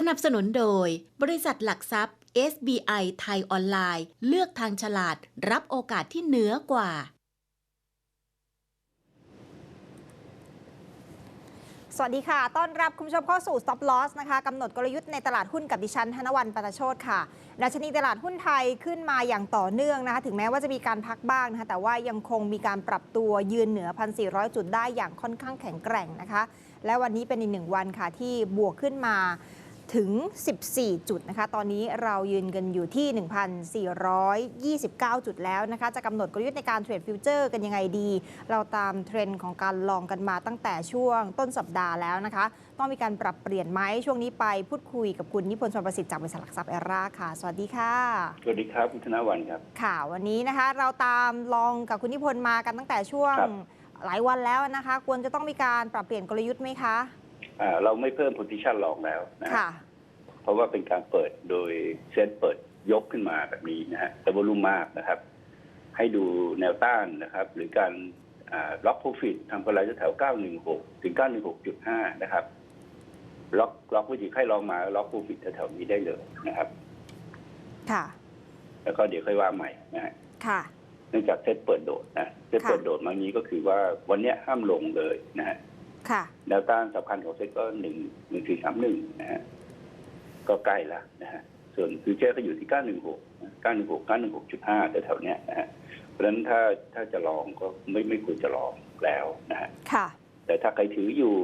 สนับสนุนโดย บริษัทหลักทรัพย์ SBI ไทยออนไลน์ เลือกทางฉลาด รับโอกาสที่เหนือกว่า สวัสดีค่ะ ต้อนรับคุณผู้ชมเข้าสู่ Stop Loss นะคะกำหนดกลยุทธ์ในตลาดหุ้นกับดิฉันธนวันปตโชตค่ะดัชนีตลาดหุ้นไทยขึ้นมาอย่างต่อเนื่องนะคะ ถึงแม้ว่าจะมีการพักบ้างนะคะ แต่ว่ายังคงมีการปรับตัวยืนเหนือ 1,400 จุดได้อย่างค่อนข้างแข็งแกร่งนะคะ และวันนี้เป็นอีกหนึ่งวันค่ะที่บวกขึ้นมา ถึง 14 จุดนะคะ ตอนนี้เรายืนกันอยู่ที่ 1,429 จุดแล้วนะคะ จะกำหนดกลยุทธ์ในการเทรดฟิวเจอร์กันยังไงดี เราตามเทรนด์ของการลองกันมาตั้งแต่ช่วงต้นสัปดาห์แล้วนะคะ ต้องมีการปรับเปลี่ยนไหมช่วงนี้ไปพูดคุยกับคุณนิพนธ์ชวนประสิทธิ์จากบริษัทหลักทรัพย์เอร่าค่ะ สวัสดีค่ะ สวัสดีครับคุณธนวันครับ ค่ะวันนี้นะคะ เราตามลองกับคุณนิพนธ์มากันตั้งแต่ช่วงครับหลายวันแล้วนะคะ ควรจะต้องมีการปรับเปลี่ยนกลยุทธ์ไหมคะ อ่าเราไม่เพิ่ม position ลองแล้วนะฮะค่ะ เพราะว่าเป็นการเปิดโดยเซ็ตเปิดยกขึ้นมาแบบนี้นะฮะแต่วอลุ่มมากนะครับ ให้ดูแนวต้านนะครับ หรือการล็อกโปรฟิตทำกำไรแถว 916 ถึง 916.5 นะครับ ล็อกล็อกวิธีให้ลองมา ล็อกโปรฟิตแถวๆนี้ได้เลยนะครับ ค่ะ แล้วก็เดี๋ยวค่อยว่าใหม่นะฮะค่ะ เนื่องจากเซ็ตเปิดโดดนะ เซ็ตค่ะเปิดโดดมานี้ก็คือว่าวันเนี้ยห้ามลงเลยนะฮะ ค่ะ แนวต้านสำคัญของเซ็ตก็หนึ่งหนึ่งสี่สามหนึ่งนะฮะก็ใกล้แล้วนะฮะส่วนฟิวเจอร์ก็อยู่ที่เก้าหนึ่งหกเก้าหนึ่งหกเก้าหนึ่งหกจุดห้าแถวๆเนี้ยนะฮะเพราะฉะนั้นถ้าถ้าจะลองก็ไม่ไม่ควรจะลองแล้วนะฮะค่ะ แต่ถ้าใครถืออยู่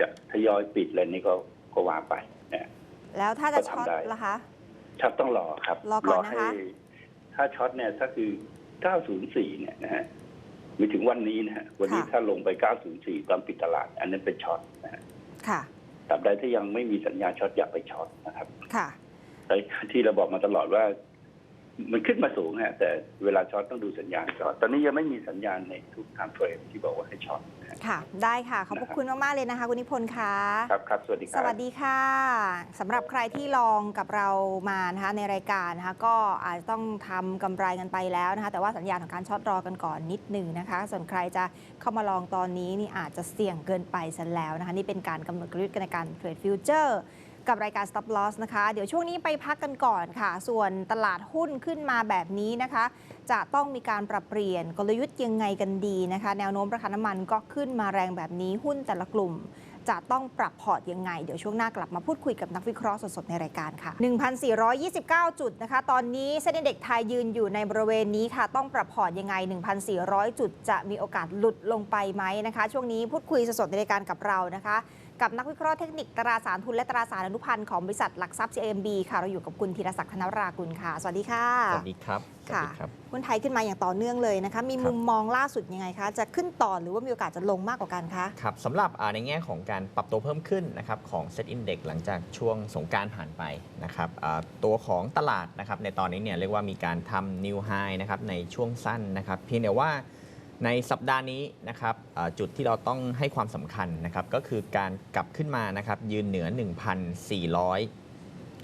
จะทยอยปิดอะไรนี่ก็ก็ว่าไปนะฮะแล้วถ้าจะก็ช็อตทำได้ล่ะคะช็อตต้องรอครับ รอก่อนนะคะให้ถ้าช็อตเนี่ยถ้าคือเก้าศูนย์สี่เนี่ยนะฮะ มีถึงวันนี้นะฮะวันนี้ค่ะถ้าลงไปเก้าศูนย์สี่ตอนปิดตลาด อันนั้นเป็นช็อตนะฮะค่ะตราบใดที่ยังไม่มีสัญญาณช็อตอย่าไปช็อตนะครับ ค่ะแต่ที่เราบอกมาตลอดว่า มันขึ้นมาสูงฮะแต่เวลาช็อตต้องดูสัญญาณช็อตตอนนี้ยังไม่มีสัญญาณในทุกทางเฟรมที่บอกว่าให้ช็อตนะฮะ ค่ะ ได้ค่ะ ขอบพระคุณมาก ๆ เลยนะคะ คุณนิพนธ์ค่ะ ครับครับสวัสดีคสรับ วัสดีค่ะสำหรับใครที่ลองกับเรามานะคะในรายการนะคะก็อาจจะต้องทำกำไรกันไปแล้วนะคะ แต่ว่าสัญญาณของการช็อตรอกันก่อนนิดหนึ่งนะคะ ส่วนใครจะเข้ามาลองตอนนี้นี่อาจจะเสี่ยงเกินไปซะแล้วนะคะ นี่เป็นการกำหนดกลยุทธ์ในการเทรดฟิวเจอร์ กับรายการ stop loss นะคะ เดี๋ยวช่วงนี้ไปพักกันก่อนค่ะ ส่วนตลาดหุ้นขึ้นมาแบบนี้นะคะ จะต้องมีการปรับเปลี่ยนกลยุทธ์ยังไงกันดีนะคะ แนวโน้มราคาน้ำมันก็ขึ้นมาแรงแบบนี้หุ้นแต่ละกลุ่มจะต้องปรับพอร์ตยังไง เดี๋ยวช่วงหน้ากลับมาพูดคุยกับนักวิเคราะห์สดๆ ในรายการค่ะ 1,429 จุดนะคะ ตอนนี้เส้นเด็กไทยยืนอยู่ในบริเวณนี้ค่ะ ต้องปรับพอร์ตยังไง 1,400 จุด จะมีโอกาสหลุดลงไปไหมนะคะ ช่วงนี้พูดคุยสดๆ ในรายการกับเรานะคะ กับนักวิเคราะห์เทคนิคตราสารทุนและตราสารอนุพันธ์ของบริษัทหลักทรัพย์ CMB ค่ะ เราอยู่กับคุณธีรศักดิ์ธนรากุลค่ะ สวัสดีค่ะ สวัสดีครับสวัสค่ะดีครับหุ้นไทยขึ้นมาอย่างต่อเนื่องเลยนะคะ มีครับมุมมองล่าสุดยังไงคะ จะขึ้นต่อหรือว่ามีโอกาสจะลงมากกว่ากันคะครับสำหรับอ่าในแง่ของการปรับตัวเพิ่มขึ้นนะครับของ Set Index หลังจากช่วงสงกรารผ่านไปนะครับอ่าตัวของตลาดนะครับในตอนนี้เนี่ยเรียกว่ามีการทำ New High นะครับในช่วงสั้นนะครับเพียงแต่ว่า ในสัปดาห์นี้นะครับจุดที่เราต้องให้ความสำคัญนะครับก็คือการกลับขึ้นมานะครับยืนเหนือ 1,400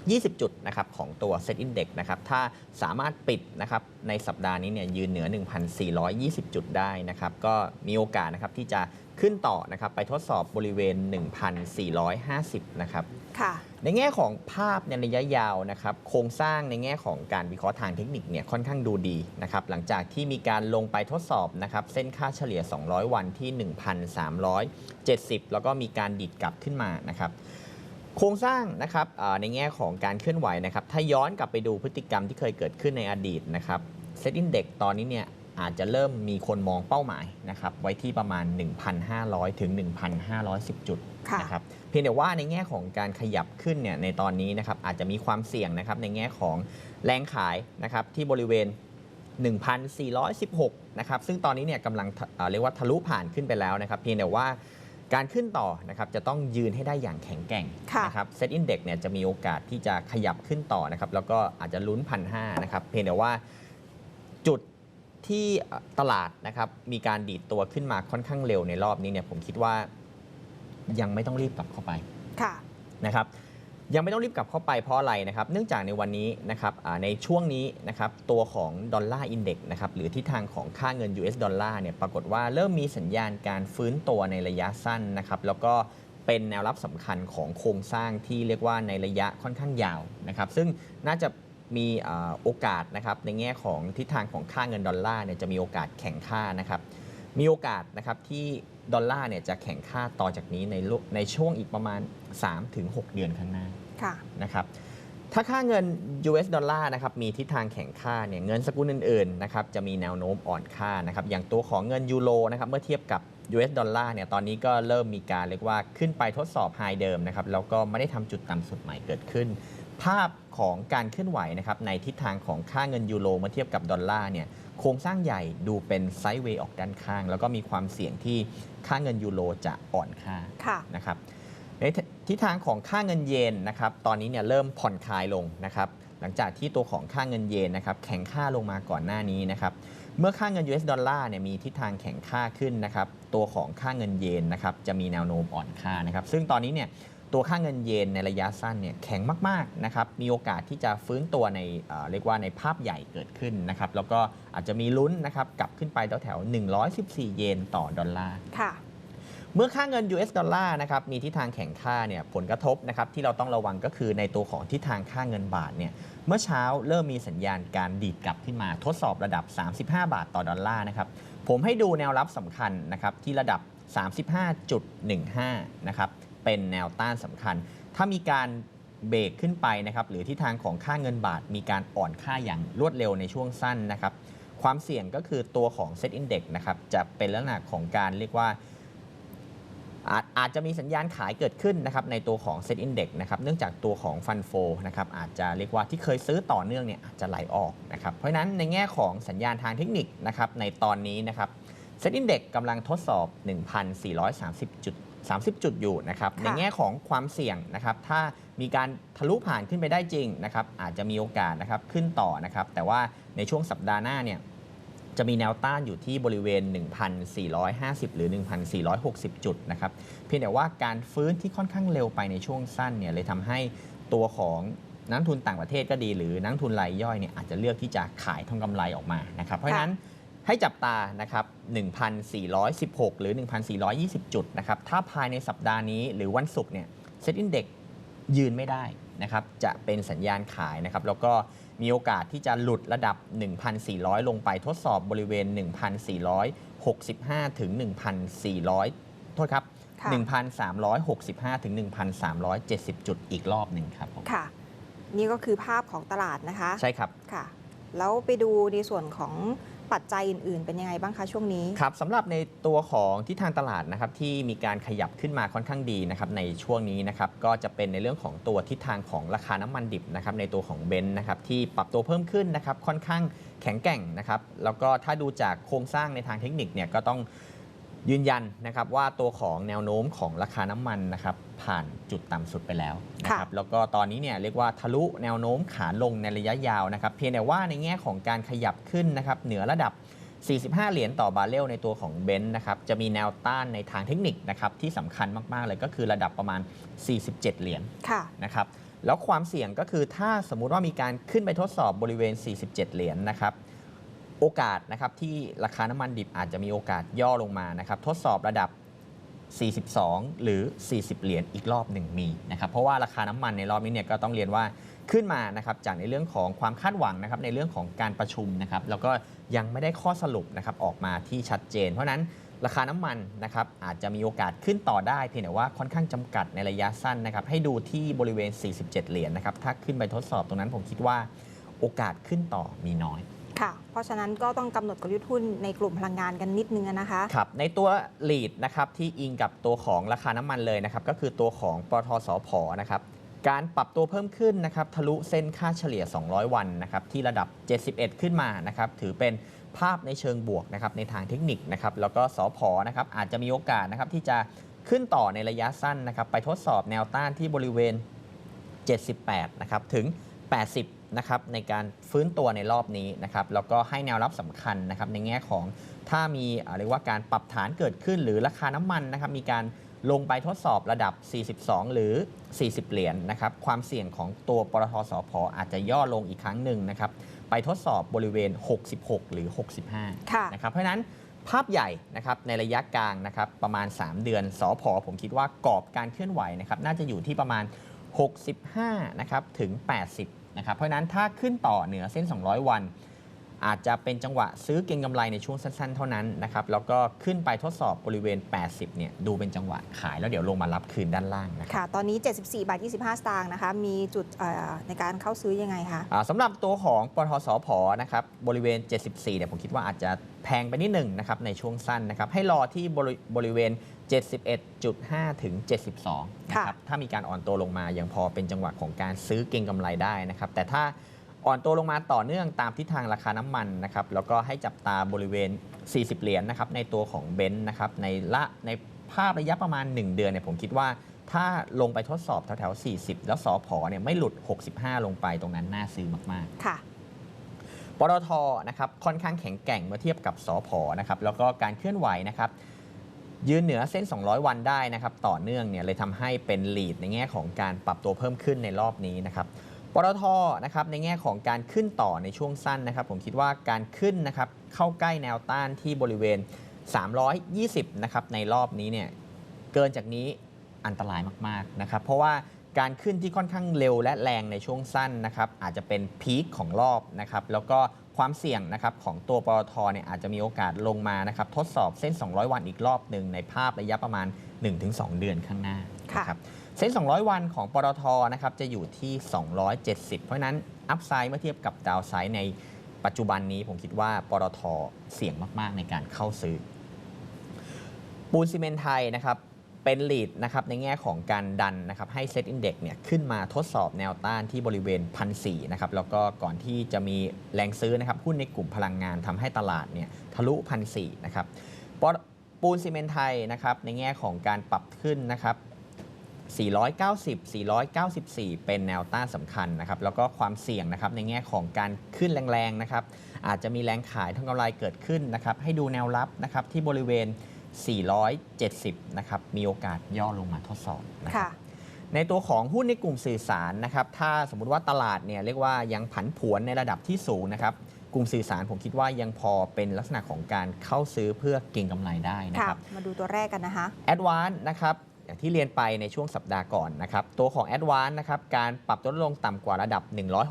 20 จุดนะครับของตัว Set Index นะครับถ้าสามารถปิดนะครับในสัปดาห์นี้เนี่ยยืนเหนือ 1,420 จุดได้นะครับก็มีโอกาสนะครับที่จะขึ้นต่อนะครับไปทดสอบบริเวณ 1,450 นะครับค่ะในแง่ของภาพในระยะยาวนะครับโครงสร้างในแง่ของการวิเคราะห์ทางเทคนิคเนี่ยค่อนข้างดูดีนะครับหลังจากที่มีการลงไปทดสอบนะครับเส้นค่าเฉลี่ย 200 วันที่ 1,370 แล้วก็มีการดิดกลับขึ้นมานะครับ โครงสร้างนะครับอ่าในแง่ของการเคลื่อนไหวนะครับ ถ้าย้อนกลับไปดูพฤติกรรมที่เคยเกิดขึ้นในอดีตนะครับเซตอินเด็กตอนนี้เนี่ยอาจจะเริ่มมีคนมองเป้าหมายนะครับไว้ที่ประมาณ 1,500 ถึง 1,510 จุดค่ะนะครับเพียงแต่ว่าในแง่ของการขยับขึ้นเนี่ยในตอนนี้นะครับอาจจะมีความเสี่ยงนะครับในแง่ของแรงขายนะครับที่บริเวณ 1,416 นะครับซึ่งตอนนี้เนี่ยกำลังทะอ่าเรียกว่าทะลุผ่านขึ้นไปแล้วนะครับเพียงแต่ว่า การขึ้นต่อนะครับจะต้องยืนให้ได้อย่างแข็งแกร่งค่ะนะครับเซตอินเด็กเนี่ยจะมีโอกาสที่จะขยับขึ้นต่อนะครับแล้วก็อาจจะลุ้นพันห้านะครับเพียงแต่ว่าจุดที่ตลาดนะครับมีการดีดตัวขึ้นมาค่อนข้างเร็วในรอบนี้เนี่ยผมคิดว่ายังไม่ต้องรีบกลับเข้าไปค่ะนะครับ ยังไม่ต้องรีบกลับเข้าไปเพราะอะไรนะครับ เนื่องจากในวันนี้นะครับในช่วงนี้นะครับตัวของดอลลาร์อินเด็กซ์นะครับหรือทิศทางของค่าเงิน US ดอลลาร์เนี่ยปรากฏว่าเริ่มมีสัญญาณการฟื้นตัวในระยะสั้นนะครับแล้วก็เป็นแนวรับสำคัญของโครงสร้างที่เรียกว่าในระยะค่อนข้างยาวนะครับ ซึ่งน่าจะมีโอกาสนะครับในแง่ของทิศทางของค่าเงินดอลลาร์เนี่ยจะมีโอกาสแข่งค่านะครับมีโอกาสนะครับที่ดอลลาร์เนี่ยจะแข่งค่าต่อจากนี้ในในช่วงอีกประมาณ 3-6 เดือนข้างหน้า นะครับถ้าค่าเงิน US ดอลลาร์นะครับมีทิศทางแข่งค่าเนี่ยเงินสกุลอื่นๆนะครับจะมีแนวโน้มอ่อนค่านะครับอย่างตัวของเงินยูโรนะครับเมื่อเทียบกับ US ดอลลาร์เนี่ยตอนนี้ก็เริ่มมีการเรียกว่าขึ้นไปทดสอบไฮเดิมนะครับแล้วก็ไม่ได้ทำจุดต่ำสุดใหม่เกิดขึ้น ภาพของการเคลื่อนไหวนะครับในทิศทางของค่าเงินยูโรเมื่อเทียบกับดอลลาร์เนี่ยโครงสร้างใหญ่ดูเป็นไซด์เวย์ออกด้านข้าง แล้วก็มีความเสี่ยงที่ค่าเงินยูโรจะอ่อนค่าค่ะนะครับใน ทิศทางของค่าเงินเยนนะครับตอนนี้เนี่ยเริ่มผ่อนคลายลงนะครับหลังจากที่ตัวของค่าเงินเยนนะครับแข็งค่าลงมาก่อนหน้านี้นะครับเมื่อค่าเงิน US ดอลลาร์เนี่ยมีทิศทางแข็งค่าขึ้นนะครับตัวของค่าเงินเยนนะครับจะมีแนวโน้มอ่อนค่านะครับซึ่งตอนนี้เนี่ยตัวค่าเงินเยนในระยะสั้นเนี่ยแข็งมากๆนะครับมีโอกาสที่จะฟื้นตัวในเเรียกว่าในภาพใหญ่เกิดขึ้นนะครับแล้วก็อาจจะมีลุ้นนะครับกลับขึ้นไปแถวๆ114 เยนต่อดอลลาร์ค่ะ เมื่อค่าเงิน US ดอลลาร์นะครับมีทิศทางแข่งค่าเนี่ยผลกระทบนะครับที่เราต้องระวังก็คือในตัวของทิศทางค่าเงินบาทเนี่ยเมื่อเช้าเริ่มมีสัญญาณการดีดกลับขึ้นมาทดสอบระดับ 35 บาทต่อดอลลาร์นะครับผมให้ดูแนวรับสำคัญนะครับที่ระดับ 35.15 นะครับเป็นแนวต้านสำคัญ ถ้ามีการเบรกขึ้นไปนะครับหรือทิศทางของค่าเงินบาท มีการอ่อนค่าอย่างรวดเร็วในช่วงสั้นนะครับความเสี่ยงก็คือตัวของ Set Index นะครับจะเป็นลักษณะของการเรียกว่า อาจอาจจะมีสัญญาณขายเกิดขึ้นนะครับในตัวของ Set Index นะครับเนื่องจากตัวของฟันโฟนะครับอาจจะเรียกว่าที่เคยซื้อต่อเนื่องเนี่ยอาจจะไหลออกนะครับเพราะฉะนั้นในแง่ของสัญญาณทางเทคนิคนะครับในตอนนี้นะครับ Set Index กำลังทดสอบ 1,430 จุด 30 จุดอยู่นะครับค่ะในแง่ของความเสี่ยงนะครับถ้ามีการทะลุผ่านขึ้นไปได้จริงนะครับอาจจะมีโอกาสนะครับขึ้นต่อนะครับแต่ว่าในช่วงสัปดาห์หน้าเนี่ย จะมีแนวต้านอยู่ที่บริเวณ 1,450 หรือ 1,460 จุดนะครับเพียงแต่ว่าการฟื้นที่ค่อนข้างเร็วไปในช่วงสั้นเนี่ยเลยทำให้ตัวของนักทุนต่างประเทศก็ดี หรือนักทุนรายย่อยเนี่ยอาจจะเลือกที่จะขายทำกำไรออกมานะครับเพราะฉะนั้นให้จับตานะครับ 1,416 หรือ 1,420 จุดนะครับ ถ้าภายในสัปดาห์นี้หรือวันศุกร์เนี่ยเซ็ตอินเด็กยืนไม่ได้นะครับ จะเป็นสัญญาณขายนะครับ แล้วก็ มีโอกาสที่จะหลุดระดับ 1,400 ลงไปทดสอบบริเวณ 1,465 ถึง 1,400 โทษครับค่ะ1,365 ถึง 1,370 จุดอีกรอบหนึ่งครับผมค่ะ นี่ก็คือภาพของตลาดนะคะ ใช่ครับค่ะ แล้วไปดูในส่วนของ ปัจจัยอื่น ๆ เป็นยังไงบ้างคะช่วงนี้ ครับสำหรับในตัวของทิศทางตลาดนะครับที่มีการขยับขึ้นมาค่อนข้างดีนะครับในช่วงนี้นะครับก็จะเป็นในเรื่องของตัวทิศทางของราคาน้ำมันดิบนะครับในตัวของเบนซ์นะครับที่ปรับตัวเพิ่มขึ้นนะครับค่อนข้างแข็งแกร่งนะครับแล้วก็ถ้าดูจากโครงสร้างในทางเทคนิคเนี่ยก็ต้อง ยืนยันนะครับว่าตัวของแนวโน้มของราคาน้ำมันนะครับผ่านจุดต่ำสุดไปแล้วนะครับแล้วก็ตอนนี้เนี่ยเรียกว่าทะลุแนวโน้มขาลงในระยะยาวนะครับเพียงแต่ว่าในแง่ของการขยับขึ้นนะครับเหนือระดับ 45 เหรียญต่อบาร์เรลในตัวของเบนซ์นะครับจะมีแนวต้านในทางเทคนิคนะครับที่สำคัญมาก ๆ เลยก็คือระดับประมาณ 47 เหรียญค่ะนะครับแล้วความเสี่ยงก็คือถ้าสมมุติว่ามีการขึ้นไปทดสอบบริเวณ 47 เหรียญนะครับ โอกาสนะครับที่ราคาน้ำมันดิบอาจจะมีโอกาสย่อลงมานะครับทดสอบระดับ 42 หรือ 40 เหรียญอีกรอบหนึ่งมีนะครับเพราะว่าราคาน้ำมันในรอบนี้เนี่ยก็ต้องเรียนว่าขึ้นมานะครับจากในเรื่องของความคาดหวังนะครับในเรื่องของการประชุมนะครับแล้วก็ยังไม่ได้ข้อสรุปนะครับออกมาที่ชัดเจน เพราะนั้นราคาน้ำมันนะครับอาจจะมีโอกาสขึ้นต่อได้เพียงแต่ว่าค่อนข้างจำกัดในระยะสั้นนะครับให้ดูที่บริเวณ 47 เหรียญนะครับถ้าขึ้นไปทดสอบตรงนั้นผมคิดว่าโอกาสขึ้นต่อมีน้อย ค่ะ เพราะฉะนั้นก็ต้องกำหนดกลยุทธ์หุ้นในกลุ่มพลังงานกันนิดนึงนะคะ ครับในตัว lead นะครับที่อิงกับตัวของราคาน้ำมันเลยนะครับก็คือตัวของปตทสพนะครับการปรับตัวเพิ่มขึ้นนะครับทะลุเส้นค่าเฉลี่ย 200 วันนะครับที่ระดับ 71 ขึ้นมานะครับถือเป็นภาพในเชิงบวกนะครับในทางเทคนิคนะครับแล้วก็สพนะครับอาจจะมีโอกาสนะครับที่จะขึ้นต่อในระยะสั้นนะครับไปทดสอบแนวต้านที่บริเวณ 78 นะครับถึง 80 นะครับในการฟื้นตัวในรอบนี้นะครับแล้วก็ให้แนวรับสำคัญนะครับในแง่ของถ้ามีเอ่อเรียกว่าการปรับฐานเกิดขึ้นหรือราคาน้ำมันนะครับมีการลงไปทดสอบระดับ 42 หรือ 40 เหรียญนะครับความเสี่ยงของตัวปตทสพอาจจะย่อลงอีกครั้งหนึ่งนะครับไปทดสอบบริเวณ 66 หรือ 65ค่ะนะครับเพราะฉะนั้นภาพใหญ่นะครับในระยะกลางนะครับประมาณ 3 เดือนสอพอผมคิดว่ากรอบการเคลื่อนไหวนะครับน่าจะอยู่ที่ประมาณ 65นะครับถึง 80 นะครับ เพราะฉะนั้นถ้าขึ้นต่อเหนือเส้น 200 วัน อาจจะเป็นจังหวะซื้อเก็งกำไรในช่วงสั้น ๆ เท่านั้นนะครับ แล้วก็ขึ้นไปทดสอบบริเวณ 80 เนี่ย ดูเป็นจังหวะขายแล้วเดี๋ยวลงมารับคืนด้านล่างนะครับค่ะ ตอนนี้ 74 บาท 25 สตางค์นะคะ มีจุดเอ่อในการเข้าซื้อยังไงคะอ่าสำหรับตัวของปทสพนะครับ บริเวณ 74 เนี่ยผมคิดว่าอาจจะแพงไปนิดหนึ่งนะครับในช่วงสั้นนะครับ ให้รอที่บริบริเวณ 71.5 ถึง 72นะครับถ้ามีการอ่อนตัวลงมายังพอเป็นจังหวะของการซื้อเก็งกำไรได้นะครับ แต่ถ้าอ่อนตัวลงมาต่อเนื่องตามทิศทางราคาน้ำมันนะครับ แล้วก็ให้จับตาบริเวณ 40 เหรียญนะครับในตัวของเบนซ์นะครับในละในภาพระยะประมาณ 1 เดือนเนี่ยผมคิดว่าถ้าลงไปทดสอบแถวๆ 40 แล้วสอพอเนี่ยไม่หลุด 65 ลงไปตรงนั้นน่าซื้อมากค่ะๆปตทนะครับค่อนข้างแข็งแกร่งเมื่อเทียบกับสอพอนะครับแล้วก็การเคลื่อนไหวนะครับ ยืนเหนือเส้น 200 วันได้นะครับต่อเนื่องเนี่ยเลยทำให้เป็นลีดในแง่ของการปรับตัวเพิ่มขึ้นในรอบนี้นะครับปตทนะครับในแง่ของการขึ้นต่อในช่วงสั้นนะครับ ผมคิดว่าการขึ้นนะครับเข้าใกล้แนวต้านที่บริเวณ 320 นะครับในรอบนี้เนี่ยเกินจากนี้อันตรายมากๆนะครับเพราะว่าการขึ้นที่ค่อนข้างเร็วและแรงในช่วงสั้นนะครับอาจจะเป็นพีคของรอบนะครับแล้วก็ ความเสี่ยงนะครับของตัวปตทเนี่ยอาจจะมีโอกาสลงมานะครับทดสอบเส้น 200 วันอีกรอบหนึ่งในภาพระยะประมาณ 1-2 เดือนข้างหน้าค่ะนะครับเส้น 200 วันของปตทนะครับจะอยู่ที่ 270 เพราะฉะนั้นอัพไซด์เมื่อเทียบกับดาวไซด์ในปัจจุบันนี้ผมคิดว่าปตทเสี่ยงมาก ๆ ในการเข้าซื้อ ปูนซีเมนต์ไทยนะครับ เป็นลีดนะครับในแง่ของการดันนะครับให้เซตอินเด็กเนี่ยขึ้นมาทดสอบแนวต้านที่บริเวณพันสนะครับแล้วก็ก่อนที่จะมีแรงซื้อนะครับหุ้นในกลุ่มพลังงานทำให้ตลาดเนี่ยทะลุพันสนะครับป,ปูนซีเมนต์ไทยนะครับในแง่ของการปรับขึ้นนะครับ490 494 เป็นแนวต้านสำคัญนะครับ แล้วก็ความเสี่ยงนะครับในแง่ของการขึ้นแรงๆนะครับ อาจจะมีแรงขายทางกำไรเกิดขึ้นนะครับ ให้ดูแนวรับนะครับที่บริเวณ 470 นะครับ มีโอกาสย่อลงมาทดสอบนะครัค่ะบในตัวของหุ้นในกลุ่มสื่อสารนะครับ ถ้าสมมุติว่าตลาดเนี่ยเรียกว่ายังผันผวนในระดับที่สูงนะครับ กลุ่มสื่อสารผมคิดว่ายังพอเป็นลักษณะของการเข้าซื้อเพื่อเก็งกำไรได้นะค่ะครับ มาดูตัวแรกกันนะคะแอดวานนะครับ อย่างที่เรียนไปในช่วงสัปดาห์ก่อนนะครับ ตัวของ a d v a n c e นะครับ การปรับตัวลดลงต่ำกว่าระดับ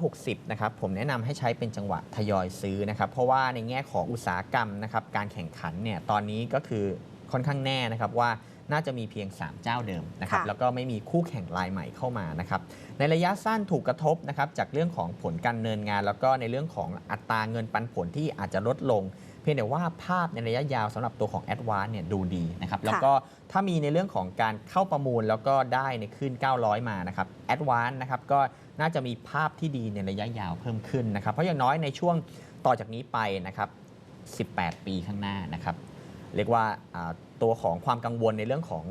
160 นะครับ ผมแนะนำให้ใช้เป็นจังหวะทยอยซื้อนะครับ เพราะว่าในแง่ของอุตสาหกรรมนะครับ การแข่งขันเนี่ย ตอนนี้ก็คือค่อนข้างแน่นะครับว่าน่าจะมีเพียง 3 เจ้าเดิมนะครับค่ะแล้วก็ไม่มีคู่แข่งรายใหม่เข้ามานะครับในระยะสั้นถูกกระทบนะครับจากเรื่องของผลการดำเนินงาน แล้วก็ในเรื่องของอัตราเงินปันผลที่อาจจะลดลง เพียงแต่ว่าภาพในระยะยาวสำหรับตัวของ a d v a n c e เนี่ยดูดีนะครับแล้วก็ถ้ามีในเรื่องของการเข้าประมูลแล้วก็ได้ในขึ้น 900 มานะครับ a d v a n c e นะครับก็น่าจะมีภาพที่ดีในระยะยาวเพิ่มขึ้นนะครับ เพราะอย่างน้อยในช่วงต่อจากนี้ไปนะครับ 18 ปีข้างหน้านะครับ เรียกว่าอ่าตัวของความกังวลในเรื่องของ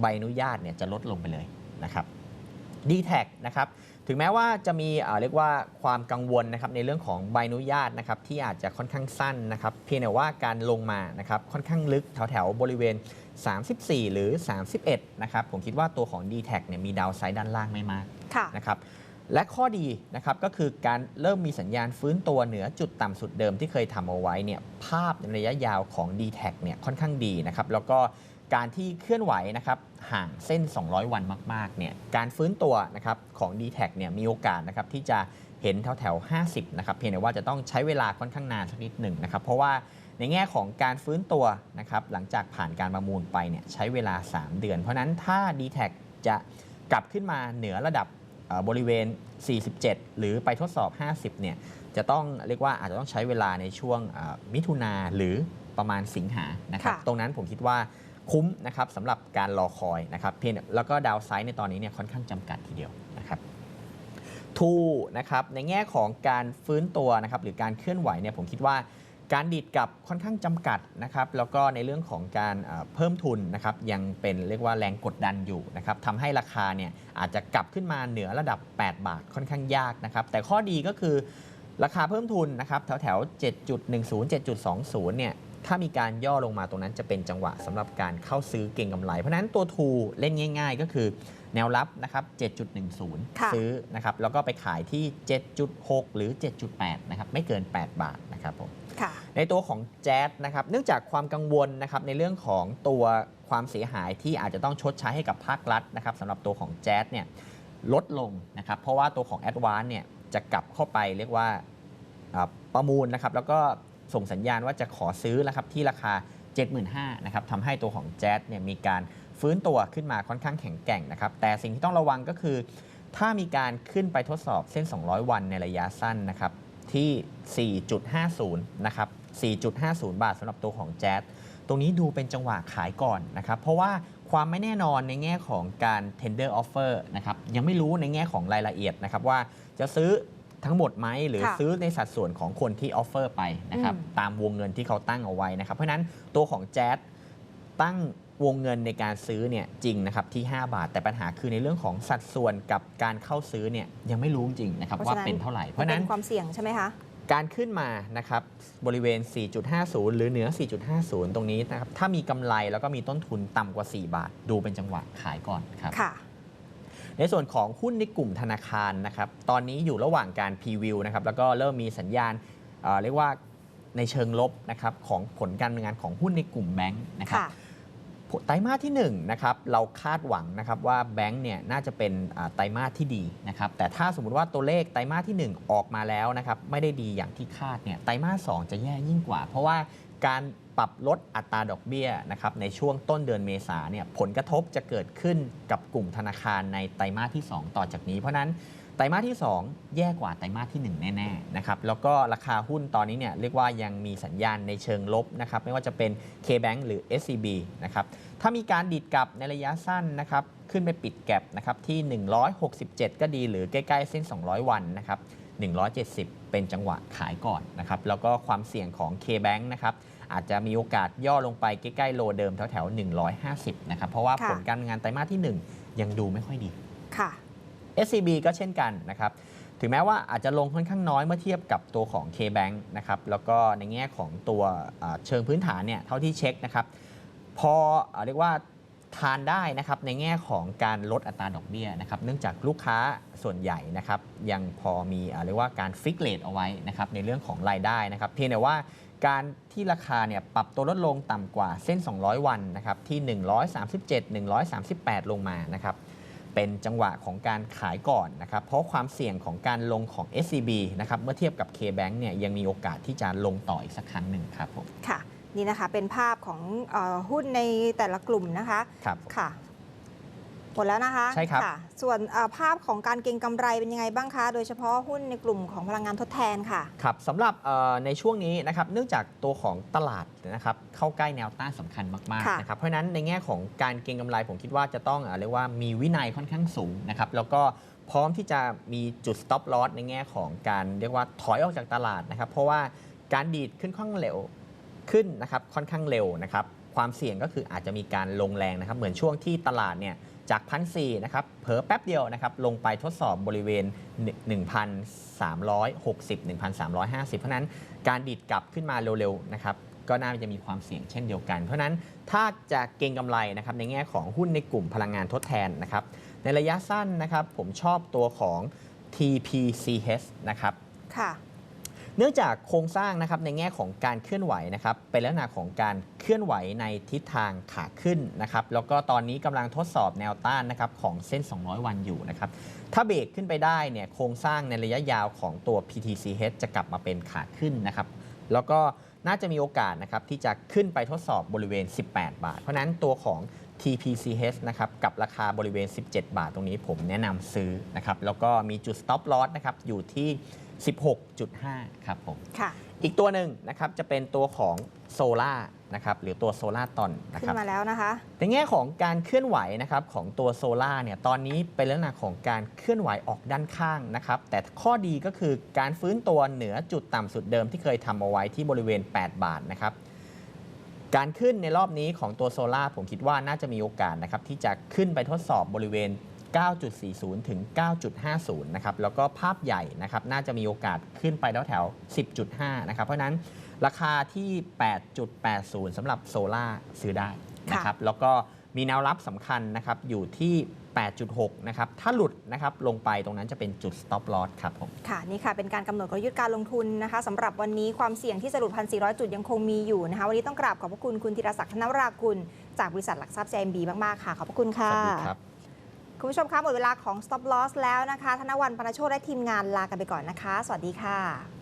ใบอนุญาตเนี่ยจะลดลงไปเลยนะครับ d t แทนะครับถึงแม้ว่าจะมีอ่าเรียกว่าความกังวลนะครับในเรื่องของใบอนุญาตนะครับที่อาจจะค่อนข้างสั้นนะครับเพียงแต่ว่าการลงมานะครับค่อนข้างลึกแถวแถวๆบริเวณ 34 หรือ 31นะครับผมคิดว่าตัวของ d t แทเนี่ยมีดาวไซด์ด้านล่างไม่มากค่ะนะครับและข้อดีนะครับก็คือการเริ่มมีสัญญาณฟื้นตัวเหนือจุดต่ำสุดเดิมที่เคยทำเอาไว้เนี่ยภาพในระยะยาวของ d t แทเนี่ยค่อนข้างดีนะครับแล้วก็การที่เคลื่อนไหวนะครับ ห่างเส้น 200 วันมากๆเนี่ยการฟื้นตัวนะครับของ d t แทเนี่ยมีโอกาสนะครับที่จะเห็นแถวแถวๆ50 นะครับ เพียงแต่ว่าจะต้องใช้เวลาค่อนข้างนานสักนิดหนึ่งนะครับ เพราะว่าในแง่ของการฟื้นตัวนะครับหลังจากผ่านการประมูลไปเนี่ยใช้เวลา 3 เดือน เพราะฉะนั้นถ้า d t แทจะกลับขึ้นมาเหนือระดับเอ่อบริเวณ 47 หรือไปทดสอบ 50 เนี่ยจะต้องเรียกว่าอาจจะต้องใช้เวลาในช่วงเอ่อมิถุนาหรือประมาณสิงหานะครับค่ะตรงนั้นผมคิดว่า คุ้มนะครับสำหรับการรอคอยนะครับเพียงแล้วก็ดาวไซด์ในตอนนี้เนี่ยค่อนข้างจำกัดทีเดียวนะครับทูนะครับในแง่ของการฟื้นตัวนะครับหรือการเคลื่อนไหวเนี่ยผมคิดว่าการดีดกลับค่อนข้างจำกัดนะครับแล้วก็ในเรื่องของการเพิ่มทุนนะครับยังเป็นเรียกว่าแรงกดดันอยู่นะครับทำให้ราคาเนี่ยอาจจะกลับขึ้นมาเหนือระดับ 8 บาทค่อนข้างยากนะครับแต่ข้อดีก็คือราคาเพิ่มทุนนะครับแถวแถว7.10 7.20เนี่ย ถ้ามีการย่อลงมาตรงนั้นจะเป็นจังหวะสำหรับการเข้าซื้อเก่งกำไร เพราะฉะนั้นตัวทูเล่นง่าย ๆ ก็คือแนวรับนะครับ 7.10ค่ะซื้อนะครับ แล้วก็ไปขายที่ 7.6 หรือ 7.8 นะครับ ไม่เกิน 8 บาทนะครับผมค่ะในตัวของแจ๊สนะครับ เนื่องจากความกังวลนะครับในเรื่องของตัวความเสียหายที่อาจจะต้องชดใช้ให้กับภาครัฐนะครับสำหรับตัวของแจ๊สเนี่ยลดลงนะครับ เพราะว่าตัวของ a d v a n c e เนี่ยจะกลับเข้าไปเรียกว่าอ่าประมูลนะครับ แล้วก็ ส่งสัญญาณว่าจะขอซื้อนะครับที่ราคา 75,000นะครับทำให้ตัวของแจ๊สเนี่ยมีการฟื้นตัวขึ้นมาค่อนข้างแข็งแกร่งนะครับแต่สิ่งที่ต้องระวังก็คือ ถ้ามีการขึ้นไปทดสอบเส้น 200 วันในระยะสั้นนะครับที่ 4.50 นะครับ 4.50 บาทสำหรับตัวของแจ๊สตรงนี้ดูเป็นจังหวะขายก่อนนะครับ เพราะว่าความไม่แน่นอนในแง่ของการ tender offer นะครับ ยังไม่รู้ในแง่ของรายละเอียดนะครับว่าจะซื้อ ทั้งหมดไหมหรือค่ะซื้อในสัดส่วนของคนที่ offer ไปนะครับอืม ตามวงเงินที่เขาตั้งเอาไว้นะครับเพราะฉะนั้นตัวของแจ๊สตั้งวงเงินในการซื้อเนี่ยจริงนะครับที่ 5 บาท แต่ปัญหาคือในเรื่องของสัดส่วนกับการเข้าซื้อเนี่ยยังไม่รู้จริงนะครับว่าเป็นเท่าไหร่เพราะฉะนั้นเป็นความเสี่ยงใช่ไหมคะ การขึ้นมานะครับบริเวณ 4.50 หรือเหนือ 4.50 ตรงนี้นะครับถ้ามีกำไรแล้วก็มีต้นทุนต่ำกว่า 4 บาท ดูเป็นจังหวะขายก่อนครับ ค่ะ ในส่วนของหุ้นในกลุ่มธนาคารนะครับตอนนี้อยู่ระหว่างการพรีวิวนะครับแล้วก็เริ่มมีสัญญาณเอ่อเรียกว่าในเชิงลบนะครับของผลการดำเนินงานของหุ้นในกลุ่มแบงค์นะครับ ค่ะ ไตรมาสที่1นะครับเราคาดหวังนะครับว่าแบงก์เนี่ยน่าจะเป็นอ่าไตรมาสที่ดีนะครับแต่ถ้าสมมุติว่าตัวเลขไตรมาสที่ 1 ออกมาแล้วนะครับไม่ได้ดีอย่างที่คาดเนี่ยไตรมาส2จะแย่ยิ่งกว่า เพราะว่าการ ปรับลดอัตราดอกเบี้ยนะครับในช่วงต้นเดือนเมษาเนี่ยผลกระทบจะเกิดขึ้นกับกลุ่มธนาคารในไตรมาสที่ 2 ต่อจากนี้ เพราะนั้นไตรมาสที่ 2 แย่กว่าไตรมาสที่ 1 แน่ๆนะครับแล้วก็ราคาหุ้นตอนนี้เนี่ยเรียกว่ายังมีสัญญาณในเชิงลบนะครับไม่ว่าจะเป็น K-Bank หรือ SCB นะครับถ้ามีการดิดกลับในระยะสั้นนะครับขึ้นไปปิดแก็บนะครับที่ 167 ก็ดีหรือใกล้ๆเส้น 200 วันนะครับ170 เป็นจังหวะขายก่อนนะครับแล้วก็ความเสี่ยงของ K-Bank นะครับ อาจจะมีโอกาสย่อลงไปใกล้ๆโลเดิมแถวๆ150นะครับเพราะว่าค่ะผลการดำเนินงานไตรมาสที่ 1 ยังดูไม่ค่อยดีค่ะ SCB ก็เช่นกันนะครับถึงแม้ว่าอาจจะลงค่อนข้างน้อยเมื่อเทียบกับตัวของ K-Bank นะครับแล้วก็ในแง่ของตัวอ่าเชิงพื้นฐานเนี่ยเท่าที่เช็คนะครับพออาเรียกว่าทานได้นะครับในแง่ของการลดอัตราดอกเบี้ยนะครับเนื่องจากลูกค้าส่วนใหญ่นะครับยังพอมีอ่าเรียกว่าการฟิกเลทเอาไว้นะครับในเรื่องของรายได้นะครับเพียงแต่ว่า การที่ราคาเนี่ยปรับตัวลดลงต่ำกว่าเส้น 200 วันนะครับที่ 137 138 ลงมานะครับเป็นจังหวะของการขายก่อนนะครับเพราะความเสี่ยงของการลงของ SCB นะครับเมื่อเทียบกับ K-Bank เนี่ยยังมีโอกาสที่จะลงต่ออีกสักครั้งหนึ่งครับผมค่ะนี่นะคะเป็นภาพของเออหุ้นในแต่ละกลุ่มนะคะครับค่ะ หมดแล้วนะคะใช่ครับะส่วนเอ่อภาพของการเก็งกำไรเป็นยังไงบ้างคะ โดยเฉพาะหุ้นในกลุ่มของพลังงานทดแทนค่ะครับสำหรับเอ่อในช่วงนี้นะครับเนื่องจากตัวของตลาดนะครับเข้าใกล้แนวต้านสำคัญมากค่ะๆนะครับเพราะฉะนั้นในแง่ของการเก็งกำไรผมคิดว่าจะต้องเอ่อเรียกว่ามีวินัยค่อนข้างสูงนะครับแล้วก็พร้อมที่จะมีจุด stop loss ในแง่ของการเรียกว่าถอยออกจากตลาดนะครับ เพราะว่าการดีดขึ้นค่อนข้างเร็วขึ้นนะครับค่อนข้างเร็วนะครับความเสี่ยงก็คืออาจจะมีการลงแรงนะครับ เหมือนช่วงที่ตลาดเนี่ย จากพันสนะครับเผลอแป๊บเดียวนะครับลงไปทดสอบบริเวณ 1,360 1,350 เพราะฉะนั้นการดีดกลับขึ้นมาเร็วๆนะครับก็น่าจะมีความเสี่ยงเช่นเดียวกัน เพราะฉะนั้นถ้าจะเก็งกำไรนะครับในแง่ของหุ้นในกลุ่มพลังงานทดแทนนะครับในระยะสั้นนะครับผมชอบตัวของ TPCH นะครับค่ะ เนื่องจากโครงสร้างนะครับในแง่ของการเคลื่อนไหวนะครับเป็นลักษณะของการเคลื่อนไหวในทิศทางขาขึ้นนะครับแล้วก็ตอนนี้กำลังทดสอบแนวต้านนะครับของเส้น 200 วันอยู่นะครับถ้าเบรกขึ้นไปได้เนี่ยโครงสร้างในระยะยาวของตัว PTCH จะกลับมาเป็นขาขึ้นนะครับแล้วก็น่าจะมีโอกาสนะครับที่จะขึ้นไปทดสอบบริเวณ 18 บาท เพราะนั้นตัวของ TPCH นะครับกับราคาบริเวณ 17 บาทตรงนี้ผมแนะนำซื้อนะครับแล้วก็มีจุด stop loss นะครับอยู่ที่ 16.5 ครับผม ค่ะ อีกตัวหนึ่งนะครับจะเป็นตัวของโซล่านะครับหรือตัวโซล่าตอนนะขึ้ครับนมาแล้วนะคะ ในแง่ของการเคลื่อนไหวนะครับของตัวโซล่าเนี่ยตอนนี้เป็นลักษณะของการเคลื่อนไหวออกด้านข้างนะครับแต่ข้อดีก็คือการฟื้นตัวเหนือจุดต่ำสุดเดิมที่เคยทำเอาไว้ที่บริเวณ 8 บาทนะครับการขึ้นในรอบนี้ของตัวโซล่าผมคิดว่าน่าจะมีโอกาสนะครับที่จะขึ้นไปทดสอบบริเวณ 9.40 ถึง 9.50 นะครับ แล้วก็ภาพใหญ่นะครับ น่าจะมีโอกาสขึ้นไปแถวๆ10.5 นะครับ เพราะฉะนั้นราคาที่ 8.80 สำหรับโซล่าซื้อได้นะครับ แล้วก็มีแนวรับสำคัญนะครับ อยู่ที่1,408.6 นะครับ ถ้าหลุดนะครับ ลงไปตรงนั้นจะเป็นจุด stop loss ครับผม ค่ะ นี่ค่ะ เป็นการกำหนดกลยุทธ์การลงทุนนะคะสำหรับวันนี้ความเสี่ยงที่สรุป1,400 จุดยังคงมีอยู่นะคะ วันนี้ต้องกราบขอบพระคุณคุณธีรศักดิ์ธนวรากุล จากบริษัทหลักทรัพย์ JMB มาก ๆ ค่ะ ขอบพระคุณสค่ะวัสดีครับ คุณผู้ชมคะหมดเวลาของ stop loss แล้วนะคะ ธนวันปนโชคและทีมงานลากันไปก่อนนะคะ สวัสดีค่ะ